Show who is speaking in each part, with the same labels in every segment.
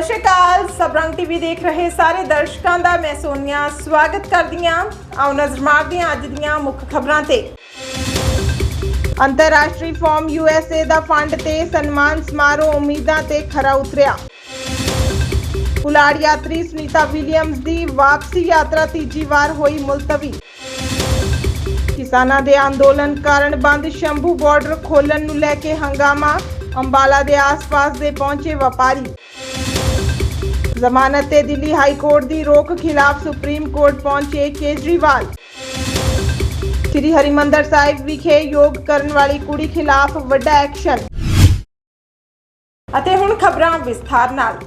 Speaker 1: ਸਤਿ ਸ਼੍ਰੀ ਅਕਾਲ। ਸਬਰੰਗ ਟੀਵੀ ਦੇਖ ਰਹੇ ਸਾਰੇ ਦਰਸ਼ਕਾਂ ਦਾ ਮੈਂ ਸੋਨੀਆ। ਸਵਾਗਤ ਕਰਦੀ ਹਾਂ ਆਓ ਨਜ਼ਰ ਮਾਰਦੇ ਹਾਂ ਅੱਜ ਦੀਆਂ ਮੁੱਖ ਖਬਰਾਂ ਤੇ। ਅੰਤਰਰਾਸ਼ਟਰੀ ਫਾਰਮ ਯੂਐਸਏ ਦਾ ਫੰਡ ਤੇ ਸਨਮਾਨ ਸਮਾਰੋਹ ਉਮੀਦਾਂ ਤੇ ਖਰਾ ਉਤਰਿਆ। ਪੁਲਾੜ ਯਾਤਰੀ ਸੁਨੀਤਾ ਵਿਲੀਅਮਸ ਦੀ ਵਾਪਸੀ ਯਾਤਰਾ ਤੀਜੀ ਵਾਰ ਹੋਈ ਮੁਲਤਵੀ। ਕਿਸਾਨਾਂ ਦੇ ਅੰਦੋਲਨ ਕਾਰਨ ਬੰਦ ਸ਼ੰਭੂ ਬਾਰਡਰ ਖੋਲਣ ਨੂੰ ਲੈ ਕੇ ਹੰਗਾਮਾ। ਅੰਬਾਲਾ ਦੇ ਆਸ-ਪਾਸ ਦੇ ਪਹੁੰਚੇ ਵਪਾਰੀ। ਜ਼ਮਾਨਤ ਤੇ ਦਿੱਲੀ ਹਾਈ ਕੋਰਟ ਦੀ ਰੋਕ ਖਿਲਾਫ ਸੁਪਰੀਮ ਕੋਰਟ ਪਹੁੰਚੇ ਕੇਜਰੀਵਾਲ। ਸ੍ਰੀ ਹਰਿਮੰਦਰ ਸਾਹਿਬ ਵਿਖੇ ਯੋਗ ਕਰਨ ਵਾਲੀ ਕੁੜੀ ਖਿਲਾਫ ਵੱਡਾ ਐਕਸ਼ਨ। ਅਤੇ ਹੁਣ ਖਬਰਾਂ ਵਿਸਥਾਰ ਨਾਲ।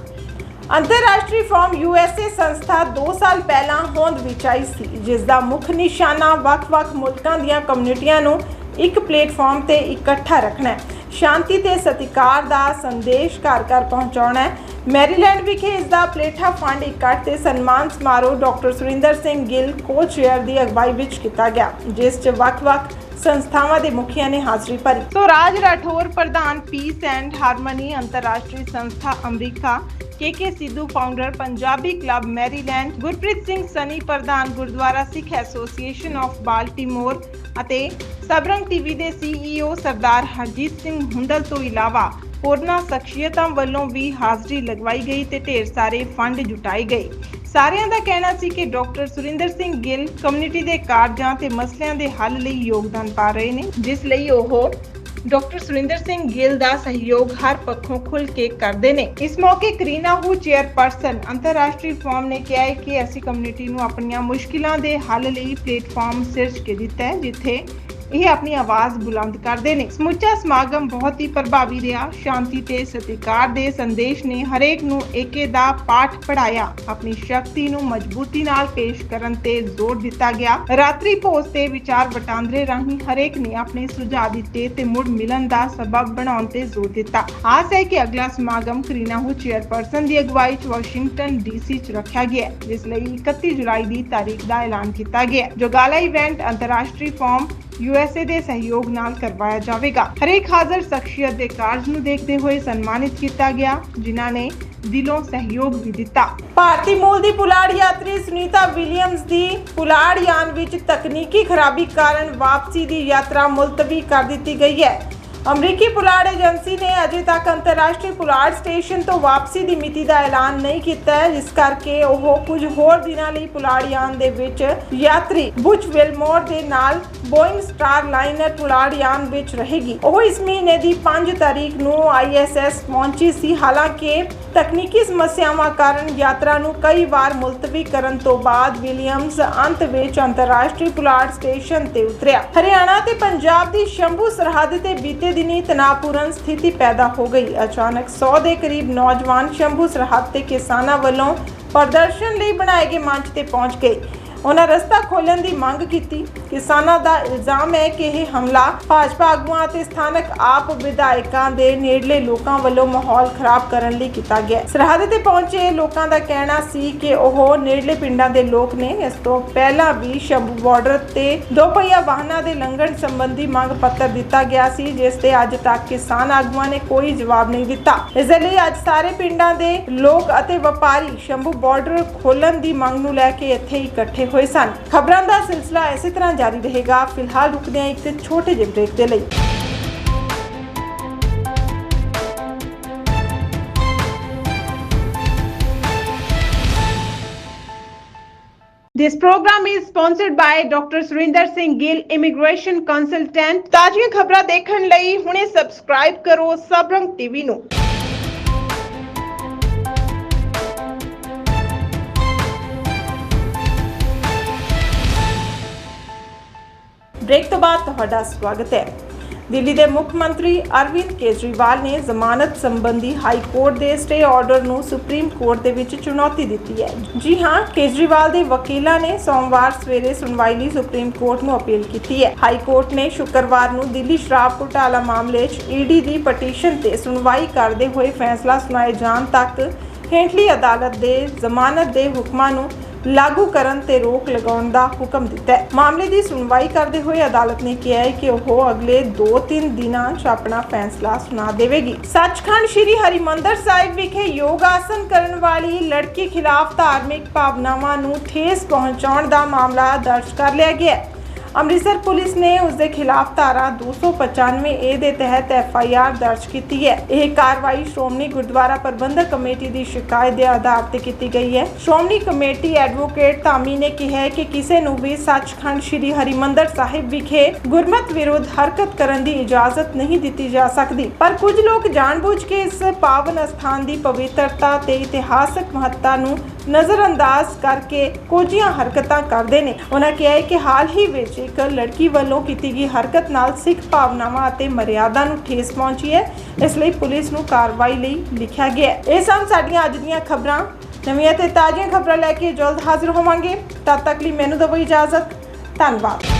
Speaker 1: ਅੰਤਰਰਾਸ਼ਟਰੀ ਫਾਰਮ ਯੂਐਸਏ ਸੰਸਥਾ 2 ਸਾਲ ਪਹਿਲਾਂ ਹੋਂਦ ਵਿੱਚ ਆਈ ਸੀ ਜਿਸ ਦਾ ਮੁੱਖ ਨਿਸ਼ਾਨਾ ਵੱਖ-ਵੱਖ ਮੁਲਕਾਂ ਦੀਆਂ ਕਮਿਊਨਿਟੀਆਂ ਨੂੰ ਇੱਕ ਪਲੇਟਫਾਰਮ ਤੇ ਇਕੱਠਾ ਰੱਖਣਾ ਹੈ। ਸ਼ਾਂਤੀ ਤੇ ਸਤਿਕਾਰ ਦਾ ਸੰਦੇਸ਼ ਘਰ-ਘਰ ਪਹੁੰਚਾਉਣਾ ਹੈ। ਮੈਰੀਲੈਂਡ ਵਿਖੇ ਇਸ ਦਾ ਪਲੇਠਾ ਫੰਡ ਇਕੱਠ ਤੇ ਸਨਮਾਨ ਸਮਾਰੋਹ doctor Surinder Singh Gill co chair ਦੀ ਅਗਵਾਈ ਵਿੱਚ ਕੀਤਾ ਗਿਆ, ਜਿਸ 'ਚ ਵੱਖ-ਵੱਖ ਸੰਸਥਾਵਾਂ ਦੇ ਮੁਖੀਆਂ ਨੇ ਹਾਜ਼ਰੀ ਭਰੀ। ਸੋ ਰਾਠੌਰ ਪ੍ਰਧਾਨ ਪੀਸ ਐਂਡ ਹਾਰਮਨੀ ਅੰਤਰਰਾਸ਼ਟਰੀ ਸੰਸਥਾ America, K K Sidhu founder Punjabi club Maryland, Gurpreet Singh Sunny ਪ੍ਰਧਾਨ Gurdwara Sikh association of Baltimore ਅਤੇ ਸਬਰੰਗ ਟੀਵੀ ਦੇ ਸੀਈਓ ਸਰਦਾਰ ਹਰਜੀਤ ਸਿੰਘ ਹੁੰਦਲ ਤੋਂ ਇਲਾਵਾ ਹੋਰਨਾਂ ਸ਼ਖਸੀਅਤਾਂ ਵੱਲੋਂ ਵੀ ਹਾਜ਼ਰੀ ਲਗਵਾਈ ਗਈ ਤੇ ਢੇਰ ਸਾਰੇ ਫੰਡ ਜੁਟਾਏ ਗਏ। ਸਾਰਿਆਂ ਦਾ ਕਹਿਣਾ ਸੀ ਕਿ ਡਾਕਟਰ ਸੁਰਿੰਦਰ ਸਿੰਘ ਗਿੱਲ ਕਮਿਊਨਿਟੀ ਦੇ ਕਾਰਜਾਂ ਤੇ ਮਸਲਿਆਂ ਦੇ ਹੱਲ ਲਈ ਯੋਗਦਾਨ ਪਾ ਰਹੇ ਨੇ, ਜਿਸ ਲਈ ਉਹ ਡਾਕਟਰ ਸੁਰਿੰਦਰ ਸਿੰਘ ਗਿੱਲ ਦਾ ਸਹਿਯੋਗ ਹਰ ਪੱਖੋਂ ਖੁੱਲ ਕੇ ਕਰਦੇ ਨੇ। ਇਸ ਮੌਕੇ ਕਰੀਨਾ ਹੂ ਚੇਅਰਪਰਸਨ ਅੰਤਰਰਾਸ਼ਟਰੀ ਫੋਰਮ ਨੇ ਕਿਹਾ ਹੈ ਕਿ ਅਸੀਂ ਕਮਿਊਨਿਟੀ ਨੂੰ ਆਪਣੀਆਂ ਮੁਸ਼ਕਿਲਾਂ ਦੇ ਹੱਲ ਲਈ ਪਲੇਟਫਾਰਮ ਸਿਰਜ ਕੇ ਦਿੱਤਾ ਹੈ, ਜਿੱਥੇ ਇਹ ਆਪਣੀ ਆਵਾਜ਼ ਬੁਲੰਦ ਕਰਦੇ ਨੇ। ਸਮੁੱਚਾ ਸਮਾਗਮ ਬਹੁਤ ਹੀ ਪ੍ਰਭਾਵੀ ਰਿਹਾ। ਸ਼ਾਂਤੀ ਤੇ ਸਤਿਕਾਰ ਦੇ ਸੰਦੇਸ਼ ਨੇ ਹਰੇਕ ਨੂੰ ਏਕੇ ਦਾ ਪਾਠ ਪੜਾਇਆ ਆਪਣੀ ਸ਼ਕਤੀ ਨੂੰ ਮਜ਼ਬੂਤੀ ਨਾਲ ਪੇਸ਼ ਕਰਨ ਤੇ ਜ਼ੋਰ ਦਿੱਤਾ ਗਿਆ। ਰਾਤਰੀ ਭੋਜ ਤੇ ਵਿਚਾਰ ਵਟਾਂਦਰੇ ਰਾਹੀਂ ਹਰੇਕ ਨੇ ਆਪਣੇ ਸੁਝਾਅ ਦਿੱਤੇ ਤੇ ਮੁੜ ਮਿਲਣ ਦਾ ਸਬਬ ਬਣਾਉਣ ਤੇ ਜ਼ੋਰ ਦਿੱਤਾ। ਆਸ ਹੈ ਕਿ ਅਗਲਾ ਸਮਾਗਮ ਕਰੀਨਾ ਹੂ ਚੇਅਰਪਰਸਨ ਦੀ ਅਗਵਾਈ 'ਚ ਵਾਸ਼ਿੰਗਟਨ ਡੀਸੀ 'ਚ ਰੱਖਿਆ ਗਿਆ ਜਿਸ ਲਈ 31 ਜੁਲਾਈ ਦੀ ਤਾਰੀਖ ਦਾ ਐਲਾਨ ਕੀਤਾ ਗਿਆ ਹੈ। ਇਵੈਂਟ ਅੰਤਰਰਾਸ਼ਟਰੀ ਫਾਰਮ ਯੂਐਸਏ ਦੇ ਸਹਿਯੋਗ ਨਾਲ ਕਰਵਾਇਆ ਜਾਵੇਗਾ। ਹਰੇਕ ਹਾਜ਼ਰ ਸ਼ਖਸੀਅਤ ਦੇ ਕਾਰਜ ਨੂੰ ਦੇਖਦੇ ਹੋਏ ਸਨਮਾਨਿਤ ਕੀਤਾ ਗਿਆ, ਜਿਨ੍ਹਾਂ ਨੇ ਦਿਲੋਂ ਸਹਿਯੋਗ ਵੀ ਦਿੱਤਾ। ਭਾਰਤੀ ਮੂਲ ਦੀ ਪੁਲਾੜ ਯਾਤਰੀ ਸੁਨੀਤਾ ਵਿਲੀਅਮਸ ਦੀ ਪੁਲਾੜ ਯਾਨ ਵਿੱਚ ਤਕਨੀਕੀ ਖਰਾਬੀ ਕਾਰਨ ਵਾਪਸੀ ਦੀ ਯਾਤਰਾ ਮੁਲਤਵੀ ਕਰ ਦਿੱਤੀ ਗਈ ਹੈ। ਅਮਰੀਕੀ ਪੁਲਾੜ ਏਜੰਸੀ ਨੇ ਅਜੇ ਤੱਕ ਅੰਤਰਰਾਸ਼ਟਰੀ ਪੁਲਾੜ ਸਟੇਸ਼ਨ ਤੋਂ ਵਾਪਸੀ ਦੀ ਮਿਤੀ ਦਾ ਐਲਾਨ ਨਹੀਂ ਕੀਤਾ ਹੈ, ਜਿਸ ਕਰਕੇ ਉਹ ਕੁਝ ਹੋਰ ਦਿਨਾਂ ਲਈ ਪੁਲਾੜ ਯਾਨ ਦੇ ਵਿੱਚ ਯਾਤਰੀ ਬੁਚ ਵਿਲਮੋਰ ਦੇ ਨਾਲ ਬੋਇੰਗ ਸਟਾਰ ਲਾਈਨਰ ਪੁਲਾੜ ਯਾਨ ਵਿੱਚ ਰਹੇਗੀ। ਉਹ ਇਸ ਮਹੀਨੇ ਦੀ 5 ਤਾਰੀਖ ਨੂੰ ਆਈਐਸਐਸ ਪਹੁੰਚੀ ਸੀ। ਹਾਲਾਂਕਿ ਤਕਨੀਕੀ ਸਮੱਸਿਆਵਾਂ ਕਾਰਨ ਯਾਤਰਾ ਨੂੰ ਕਈ ਵਾਰ ਮੁਲਤਵੀ ਕਰਨ ਤੋਂ ਬਾਅਦ ਵਿਲੀਅਮਸ ਅੰਤ ਵਿੱਚ ਅੰਤਰਰਾਸ਼ਟਰੀ ਪੁਲਾੜ ਸਟੇਸ਼ਨ ਤੇ ਉਤਰਿਆ। ਹਰਿਆਣਾ ਤੇ ਪੰਜਾਬ ਦੀ ਸ਼ੰਭੂ ਸਰਹੱਦ ਤੇ ਬੀਤੇ ਦਿਨੀ ਤਣਾਅਪੂਰਨ ਸਥਿਤੀ ਪੈਦਾ ਹੋ ਗਈ। ਅਚਾਨਕ 100 ਦੇ ਕਰੀਬ ਨੌਜਵਾਨ ਸ਼ੰਭੂ ਸਰਹੱਦ ਤੇ ਕਿਸਾਨਾਂ ਵੱਲੋਂ ਪ੍ਰਦਰਸ਼ਨ ਲਈ ਬਣਾਏ ਗਏ ਮੰਚ ਤੇ ਪਹੁੰਚ ਗਏ। ਉਹਨਾਂ ਰਸਤਾ ਖੋਲਣ ਦੀ ਮੰਗ ਕੀਤੀ। ਕਿਸਾਨਾਂ ਦਾ ਇਲਜ਼ਾਮ ਹੈ ਕਿ ਇਹ ਹਮਲਾ ਭਾਜਪਾ ਆਗੂਆਂ ਅਤੇ ਸਥਾਨਕ ਆਪ ਵਿਧਾਇਕਾਂ ਦੇ ਨੇੜਲੇ ਲੋਕਾਂ ਵੱਲੋਂ ਮਾਹੌਲ ਖਰਾਬ ਕਰਨ ਲਈ ਕੀਤਾ ਗਿਆ। ਸਰਹੱਦ ਤੇ ਪਹੁੰਚੇ ਲੋਕਾਂ ਦਾ ਕਹਿਣਾ ਸੀ ਕਿ ਉਹ ਨੇੜਲੇ ਪਿੰਡਾਂ ਦੇ ਲੋਕ ਨੇ। ਇਸ ਤੋਂ ਪਹਿਲਾਂ ਵੀ ਸ਼ੰਭੂ ਬਾਰਡਰ ਤੇ ਦੋ ਪਹੀਆ ਵਾਹਨਾਂ ਦੇ ਲੰਘਣ ਸੰਬੰਧੀ ਮੰਗ ਪੱਤਰ ਦਿੱਤਾ ਗਿਆ ਸੀ, ਜਿਸ ਤੇ ਅੱਜ ਤੱਕ ਕਿਸਾਨ ਆਗੂਆਂ ਨੇ ਕੋਈ ਜਵਾਬ ਨਹੀਂ ਦਿੱਤਾ। ਇਸ ਲਈ ਅੱਜ ਸਾਰੇ ਪਿੰਡਾਂ ਦੇ ਲੋਕ ਅਤੇ ਵਪਾਰੀ ਸ਼ੰਭੂ ਬਾਰਡਰ ਖੋਲਣ ਦੀ ਮੰਗ ਨੂੰ ਲੈ ਕੇ ਇੱਥੇ ਇਕੱਠੇ ਹੋਏ ਸਨ ਖਬਰਾਂ ਦਾ ਸਿਲਸਿਲਾ ਇਸੇ ਤਰ੍ਹਾਂ ਜਾਰੀ ਰਹੇਗਾ ਫਿਲਹਾਲ ਰੁਕਦੇ ਹਾਂ ਇੱਕ ਛੋਟੇ ਜਿਹੇ ਬ੍ਰੇਕ ਦੇ ਲਈ This program is sponsored by Dr. Surinder Singh Gill, Immigration Consultant. ਤਾਜ਼ੀਆਂ ਖਬਰਾਂ ਦੇਖਣ ਲਈ ਹੁਣੇ ਸਬਸਕ੍ਰਾਈਬ ਕਰੋ ਸਬਰੰਗ ਟੀਵੀ ਨੂੰ। ਬ੍ਰੇਕ ਤੋਂ ਬਾਅਦ ਤੁਹਾਡਾ ਸਵਾਗਤ ਹੈ। ਦਿੱਲੀ ਦੇ ਮੁੱਖ ਮੰਤਰੀ ਅਰਵਿੰਦ ਕੇਜਰੀਵਾਲ ਨੇ ਜ਼ਮਾਨਤ ਸੰਬੰਧੀ ਹਾਈ ਕੋਰਟ ਦੇ ਸਟੇ ਆਰਡਰ ਨੂੰ ਸੁਪਰੀਮ ਕੋਰਟ ਦੇ ਵਿੱਚ ਚੁਣੌਤੀ ਦਿੱਤੀ ਹੈ। ਜੀ ਹਾਂ, ਕੇਜਰੀਵਾਲ ਦੇ ਵਕੀਲਾਂ ਨੇ ਸੋਮਵਾਰ ਸਵੇਰੇ ਸੁਣਵਾਈ ਲਈ ਸੁਪਰੀਮ ਕੋਰਟ ਨੂੰ ਅਪੀਲ ਕੀਤੀ ਹੈ। ਹਾਈ ਕੋਰਟ ਨੇ ਸ਼ੁੱਕਰਵਾਰ ਨੂੰ ਦਿੱਲੀ ਸ਼ਰਾਬ ਘੁਟਾਲਾ ਮਾਮਲੇ 'ਚ ਈਡੀ ਦੀ ਪਟੀਸ਼ਨ ਤੇ ਸੁਣਵਾਈ ਕਰਦੇ ਹੋਏ ਫੈਸਲਾ ਸੁਣਾਏ ਜਾਣ ਤੱਕ ਹੇਠਲੀ ਅਦਾਲਤ ਦੇ ਜ਼ਮਾਨਤ ਦੇ ਹੁਕਮਾਂ ਨੂੰ ਲਾਗੂ ਕਰਨ ਤੇ ਰੋਕ ਲਗਾਉਣ ਦਾ ਹੁਕਮ ਦਿੱਤਾ ਹੈ। ਮਾਮਲੇ ਦੀ ਸੁਣਵਾਈ ਕਰਦੇ ਹੋਏ ਅਦਾਲਤ ਨੇ ਕਿਹਾ ਹੈ ਕਿ ਉਹ ਅਗਲੇ 2-3 ਦਿਨਾਂ 'ਚ ਆਪਣਾ ਫੈਸਲਾ ਸੁਣਾ ਦੇਵੇਗੀ। ਸੱਚਖੰਡ ਸ੍ਰੀ ਹਰਿਮੰਦਰ ਸਾਹਿਬ ਵਿਖੇ ਯੋਗ ਆਸਨ ਕਰਨ ਵਾਲੀ ਲੜਕੀ ਖਿਲਾਫ ਧਾਰਮਿਕ ਭਾਵਨਾਵਾਂ ਨੂੰ ਠੇਸ ਪਹੁੰਚਾਉਣ ਦਾ ਮਾਮਲਾ ਦਰਜ ਕਰ ਲਿਆ ਗਿਆ ਹੈ। ਅੰਮ੍ਰਿਤਸਰ ਪੁਲਿਸ ਨੇ ਉਸ ਦੇ ਖਿਲਾਫ ਧਾਰਾ 295 ਏ ਦੇ ਤਹਿਤ ਐਫ ਆਈ ਆਰ ਦਰਜ ਕੀਤੀ ਹੈ। ਇਹ ਕਾਰਵਾਈ ਸ਼੍ਰੋਮਣੀ ਗੁਰਦੁਆਰਾ ਪ੍ਰਬੰਧਕ ਕਮੇਟੀ ਦੀ ਸ਼ਿਕਾਇਤ ਦੇ ਆਧਾਰ ਤੇ ਕੀਤੀ ਗਈ ਹੈ। ਸ਼੍ਰੋਮਣੀ ਕਮੇਟੀ ਐਡਵੋਕੇਟ ਧਾਮੀ ਨੇ ਕਿਹਾ ਹੈ ਕਿ ਕਿਸੇ ਨੂੰ ਵੀ ਸੱਚਖੰਡ ਸ੍ਰੀ ਹਰਿਮੰਦਰ ਸਾਹਿਬ ਵਿਖੇ ਗੁਰਮਤ ਵਿਰੁੱਧ ਹਰਕਤ ਕਰਨ ਦੀ ਇਜਾਜ਼ਤ ਨਹੀਂ ਦਿੱਤੀ ਜਾ ਸਕਦੀ। ਪਰ ਕੁਝ ਲੋਕ ਜਾਣਬੁੱਝ ਕੇ ਇਸ ਪਾਵਨ ਸਥਾਨ ਦੀ ਪਵਿੱਤਰਤਾ ਤੇ ਇਤਿਹਾਸਕ ਮਹੱਤਤਾ ਨੂੰ ਨਜ਼ਰਅੰਦਾਜ਼ ਕਰਕੇ ਕੋਝੀਆਂ ਹਰਕਤਾਂ ਕਰਦੇ ਨੇ। ਉਹਨਾਂ ਕਿਹਾ ਹੈ ਕਿ ਹਾਲ ਹੀ ਵਿੱਚ ਇੱਕ ਲੜਕੀ ਵੱਲੋਂ ਕੀਤੀ ਗਈ ਹਰਕਤ ਨਾਲ ਸਿੱਖ ਭਾਵਨਾਵਾਂ ਅਤੇ ਮਰਿਆਦਾ ਨੂੰ ਠੇਸ ਪਹੁੰਚੀ ਹੈ। ਇਸ ਲਈ ਪੁਲਿਸ ਨੂੰ ਕਾਰਵਾਈ ਲਈ ਲਿਖਿਆ ਗਿਆ ਹੈ। ਇਹ ਸਨ ਸਾਡੀਆਂ ਅੱਜ ਦੀਆਂ ਖਬਰਾਂ। ਨਵੀਆਂ ਤੇ ਤਾਜ਼ੀਆਂ ਖਬਰਾਂ ਲੈ ਕੇ ਜਲਦ ਹਾਜ਼ਰ ਹੋਵਾਂਗੇ। ਤਦ ਤੱਕ ਲਈ ਮੈਨੂੰ ਦਿਓ ਇਜਾਜ਼ਤ। ਧੰਨਵਾਦ।